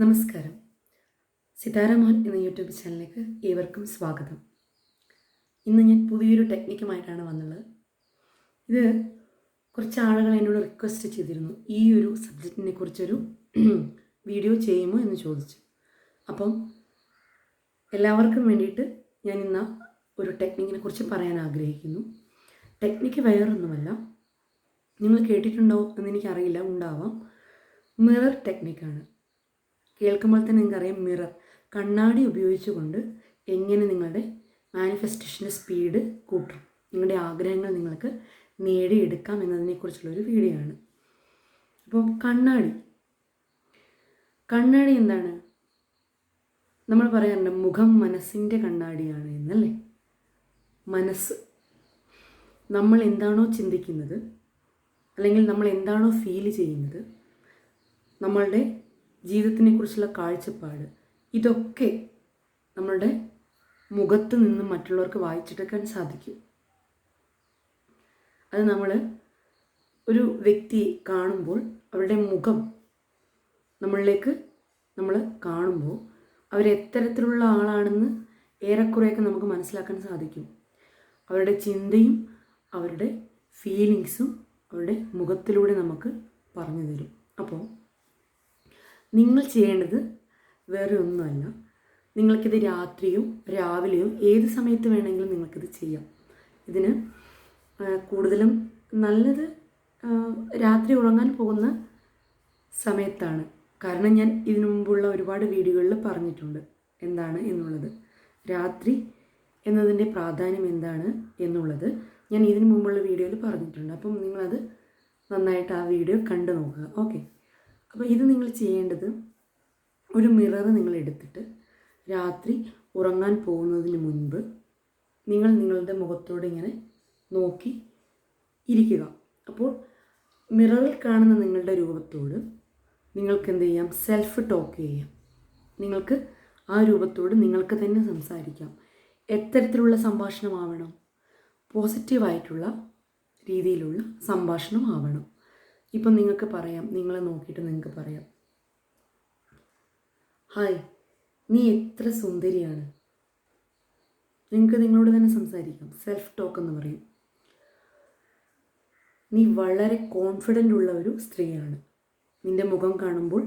നമസ്കാരം. സിതാരമോഹൻ എന്ന യൂട്യൂബ് ചാനലിലേക്ക് ഏവർക്കും സ്വാഗതം. ഇന്ന് ഞാൻ പുതിയൊരു ടെക്നിക്കുമായിട്ടാണ് വന്നുള്ളത് ഇത് കുറച്ച് ആളുകൾ എന്നോട് റിക്വസ്റ്റ് ചെയ്തിരുന്നു. ഈ ഒരു സബ്ജക്റ്റിനെ കുറിച്ചൊരു വീഡിയോ ചെയ്യുമോ എന്ന് ചോദിച്ചു. അപ്പം എല്ലാവർക്കും വേണ്ടിയിട്ട് ഞാൻ ഇന്ന് ഒരു ടെക്നിക്കിനെ കുറിച്ച് പറയാൻ ആഗ്രഹിക്കുന്നു. ടെക്നിക്ക് വേറൊന്നുമല്ല. നിങ്ങൾ കേട്ടിട്ടുണ്ടോ എന്ന് എനിക്കറിയില്ല. ഉണ്ടാവാം. മിറർ ടെക്നിക്കാണ് കേൾക്കുമ്പോൾ തന്നെ നിങ്ങൾക്കറിയാം മിറർ. കണ്ണാടി ഉപയോഗിച്ചുകൊണ്ട് എങ്ങനെ നിങ്ങളുടെ മാനിഫെസ്റ്റേഷന്റെ സ്പീഡ് കൂട്ടും. നിങ്ങളുടെ ആഗ്രഹങ്ങൾ നിങ്ങൾക്ക് നേടിയെടുക്കാം എന്നതിനെക്കുറിച്ചുള്ളൊരു വീഡിയോ ആണ്. അപ്പോൾ കണ്ണാടി. കണ്ണാടി എന്താണ്? നമ്മൾ പറയാറുണ്ട് മുഖം മനസ്സിന്റെ കണ്ണാടിയാണ് എന്നല്ലേ? മനസ്സ്. നമ്മൾ എന്താണോ ചിന്തിക്കുന്നത് അല്ലെങ്കിൽ നമ്മൾ എന്താണോ ഫീൽ ചെയ്യുന്നത് നമ്മളുടെ ജീവിതത്തിനെക്കുറിച്ചുള്ള കാഴ്ചപ്പാട്. ഇതൊക്കെ നമ്മളുടെ മുഖത്ത് നിന്ന് മറ്റുള്ളവർക്ക് വായിച്ചെടുക്കാൻ സാധിക്കും. അത് നമ്മൾ ഒരു വ്യക്തി കാണുമ്പോൾ അവരുടെ മുഖം നമ്മളിലേക്ക് നമ്മൾ കാണുമ്പോൾ അവരെത്തരത്തിലുള്ള ആളാണെന്ന് ഏറെക്കുറെയൊക്കെ നമുക്ക് മനസ്സിലാക്കാൻ സാധിക്കും. അവരുടെ ചിന്തയും അവരുടെ ഫീലിങ്സും അവരുടെ മുഖത്തിലൂടെ നമുക്ക് പറഞ്ഞു തരും. അപ്പോൾ നിങ്ങൾ ചെയ്യേണ്ടത് വേറെ ഒന്നുമല്ല. നിങ്ങൾക്കിത് രാത്രിയും രാവിലെയും ഏത് സമയത്ത് വേണമെങ്കിലും നിങ്ങൾക്കിത് ചെയ്യാം. ഇതിന് കൂടുതലും നല്ലത് രാത്രി ഉറങ്ങാൻ പോകുന്ന സമയത്താണ്. കാരണം ഞാൻ ഇതിനു മുമ്പുള്ള ഒരുപാട് വീഡിയോകളിൽ പറഞ്ഞിട്ടുണ്ട് എന്താണ് എന്നുള്ളത്. രാത്രി എന്നതിന്റെ പ്രാധാന്യം എന്താണ് എന്നുള്ളത് ഞാൻ ഇതിനു മുമ്പുള്ള വീഡിയോയിൽ പറഞ്ഞിട്ടുണ്ട്. അപ്പം നിങ്ങളത് നന്നായിട്ട് ആ വീഡിയോ കണ്ടു നോക്കുക. ഓക്കെ. അപ്പോൾ ഇത് നിങ്ങൾ ചെയ്യേണ്ടത് ഒരു മിറർ നിങ്ങൾ എടുത്തിട്ട് രാത്രി ഉറങ്ങാൻ പോകുന്നതിന് മുൻപ് നിങ്ങൾ നിങ്ങളുടെ മുഖത്തോട് ഇങ്ങനെ നോക്കി ഇരിക്കുക. അപ്പോൾ മിററിൽ കാണുന്ന നിങ്ങളുടെ രൂപത്തോട് നിങ്ങൾക്ക് എന്ത് ചെയ്യാം? സെൽഫ് ടോക്ക് ചെയ്യാം. നിങ്ങൾക്ക് ആ രൂപത്തോട് നിങ്ങൾക്ക് തന്നെ സംസാരിക്കാം. എത്തരത്തിലുള്ള സംഭാഷണമാവണം പോസിറ്റീവായിട്ടുള്ള രീതിയിലുള്ള സംഭാഷണം ആവണം. ഇപ്പം നിങ്ങൾക്ക് പറയാം നിങ്ങളെ നോക്കിയിട്ട് നിങ്ങൾക്ക് പറയാം. ഹായ് നീ എത്ര സുന്ദരിയാണ്. നിങ്ങൾക്ക് നിങ്ങളോട് തന്നെ സംസാരിക്കാം സെൽഫ് ടോക്ക് എന്ന് പറയും. നീ വളരെ കോൺഫിഡന്റ് ഉള്ള ഒരു സ്ത്രീയാണ്. നിന്റെ മുഖം കാണുമ്പോൾ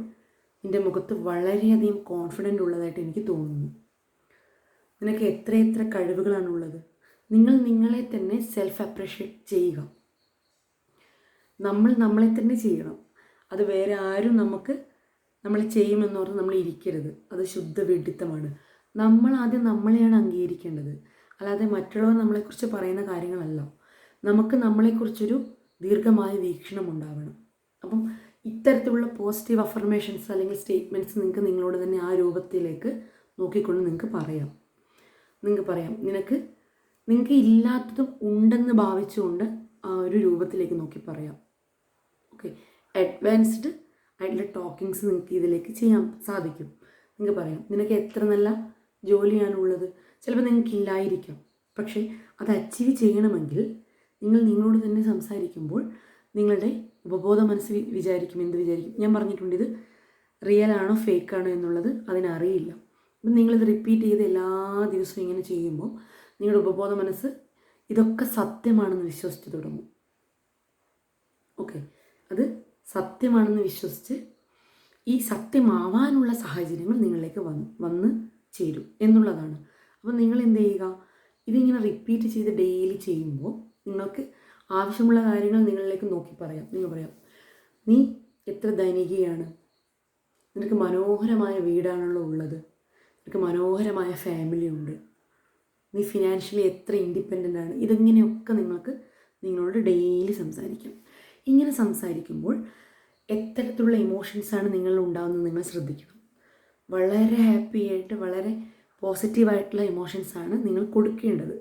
നിന്റെ മുഖത്ത് വളരെയധികം കോൺഫിഡന്റ് ഉള്ളതായിട്ട് എനിക്ക് തോന്നുന്നു. നിനക്ക് എത്ര എത്ര കഴിവുകളാണുള്ളത്. നിങ്ങൾ നിങ്ങളെ തന്നെ സെൽഫ് അപ്രിഷ്യേറ്റ് ചെയ്യുക. നമ്മൾ നമ്മളെ തന്നെ ചെയ്യണം. അത് വേറെ ആരും നമുക്ക് നമ്മൾ ചെയ്യുമെന്ന് പറഞ്ഞ് നമ്മൾ ഇരിക്കരുത്. അത് ശുദ്ധ വിഡിത്തമാണ്. നമ്മൾ ആദ്യം നമ്മളെയാണ് അംഗീകരിക്കേണ്ടത്. അല്ലാതെ മറ്റുള്ളവർ നമ്മളെക്കുറിച്ച് പറയുന്ന കാര്യങ്ങളല്ല. നമുക്ക് നമ്മളെക്കുറിച്ചൊരു ദീർഘമായ വീക്ഷണം ഉണ്ടാവണം. അപ്പം ഇത്തരത്തിലുള്ള പോസിറ്റീവ് അഫർമേഷൻസ് അല്ലെങ്കിൽ സ്റ്റേറ്റ്മെന്റ്സ് നിങ്ങൾക്ക് നിങ്ങളോട് തന്നെ ആ രൂപത്തിലേക്ക് നോക്കിക്കൊണ്ട് നിങ്ങൾക്ക് പറയാം. നിങ്ങൾക്ക് പറയാം. നിനക്ക് നിങ്ങൾക്ക് ഇല്ലാത്തതും ഉണ്ടെന്ന് ഭാവിച്ചുകൊണ്ട് ആ ഒരു രൂപത്തിലേക്ക് നോക്കി പറയാം. ഓക്കെ അഡ്വാൻസ്ഡ് ആയിട്ടുള്ള ടോക്കിങ്സ് നിങ്ങൾക്ക് ഇതിലേക്ക് ചെയ്യാൻ സാധിക്കും. നിങ്ങൾക്ക് പറയാം നിനക്ക് എത്ര നല്ല ജോലിയാണുള്ളത് ചിലപ്പോൾ നിങ്ങൾക്ക് ഇല്ലായിരിക്കാം. പക്ഷേ അത് അച്ചീവ് ചെയ്യണമെങ്കിൽ നിങ്ങൾ നിങ്ങളോട് തന്നെ സംസാരിക്കുമ്പോൾ നിങ്ങളുടെ ഉപബോധ മനസ്സ് വിചാരിക്കും എന്ത് വിചാരിക്കും. ഞാൻ പറഞ്ഞിട്ടുണ്ട് ഇത് റിയൽ ആണോ ഫേക്ക് ആണോ എന്നുള്ളത് അതിനറിയില്ല. അപ്പം നിങ്ങളിത് റിപ്പീറ്റ് ചെയ്ത് എല്ലാ ദിവസവും ഇങ്ങനെ ചെയ്യുമ്പോൾ നിങ്ങളുടെ ഉപബോധ മനസ്സ് ഇതൊക്കെ സത്യമാണെന്ന് വിശ്വസിച്ച് തുടങ്ങും. ഓക്കെ അത് സത്യമാണെന്ന് വിശ്വസിച്ച് ഈ സത്യമാവാനുള്ള സാഹചര്യങ്ങൾ നിങ്ങളിലേക്ക് വന്ന് വന്ന് ചേരും എന്നുള്ളതാണ്. അപ്പോൾ നിങ്ങൾ എന്ത് ചെയ്യുക? ഇതിങ്ങനെ റിപ്പീറ്റ് ചെയ്ത് ഡെയിലി ചെയ്യുമ്പോൾ നിങ്ങൾക്ക് ആവശ്യമുള്ള കാര്യങ്ങൾ നിങ്ങളിലേക്ക് നോക്കി പറയാം. നിങ്ങൾ പറയാം നീ എത്ര ധനികയാണ്? നിനക്ക് മനോഹരമായ വീടാണല്ലോ ഉള്ളത്. നിനക്ക് മനോഹരമായ ഫാമിലി ഉണ്ട്. നീ ഫിനാൻഷ്യലി എത്ര ഇൻഡിപെൻഡന്റ് ആണ്? ഇതിങ്ങനെയൊക്കെ നിങ്ങൾക്ക് നിങ്ങളോട് ഡെയിലി സംസാരിക്കാം. ഇങ്ങനെ സംസാരിക്കുമ്പോൾ എത്തരത്തിലുള്ള ഇമോഷൻസാണ് നിങ്ങൾ ഉണ്ടാകുന്നത് നിങ്ങൾ ശ്രദ്ധിക്കണം. വളരെ ഹാപ്പി ആയിട്ട് വളരെ പോസിറ്റീവായിട്ടുള്ള ഇമോഷൻസാണ് നിങ്ങൾ കൊടുക്കേണ്ടത്.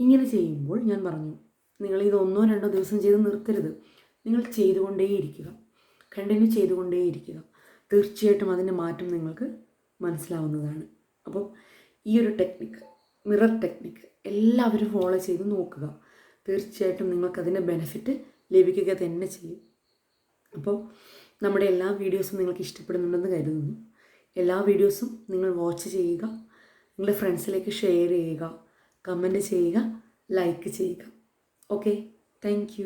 ഇങ്ങനെ ചെയ്യുമ്പോൾ ഞാൻ പറഞ്ഞു നിങ്ങൾ ഇത് ഒന്നോ രണ്ടോ ദിവസം ചെയ്ത് നിർത്തരുത്. നിങ്ങൾ ചെയ്തുകൊണ്ടേയിരിക്കുക. കണ്ടിന്യൂ ചെയ്തുകൊണ്ടേയിരിക്കുക. തീർച്ചയായിട്ടും അതിന്റെ മാറ്റം നിങ്ങൾക്ക് മനസ്സിലാവുന്നതാണ്. അപ്പോൾ ഈ ഒരു ടെക്നിക്ക് മിറർ ടെക്നിക്ക് എല്ലാവരും ഫോളോ ചെയ്ത് നോക്കുക. തീർച്ചയായിട്ടും നിങ്ങൾക്കതിന്റെ ബെനിഫിറ്റ് ലഭിക്കുക തന്നെ ചെയ്യും. അപ്പോൾ നമ്മുടെ എല്ലാ വീഡിയോസും നിങ്ങൾക്ക് ഇഷ്ടപ്പെടുന്നുണ്ടെന്ന് കരുതുന്നു. എല്ലാ വീഡിയോസും നിങ്ങൾ വാച്ച് ചെയ്യുക നിങ്ങളുടെ ഫ്രണ്ട്സിലേക്ക് ഷെയർ ചെയ്യുക കമന്റ് ചെയ്യുക ലൈക്ക് ചെയ്യുക. Okay thank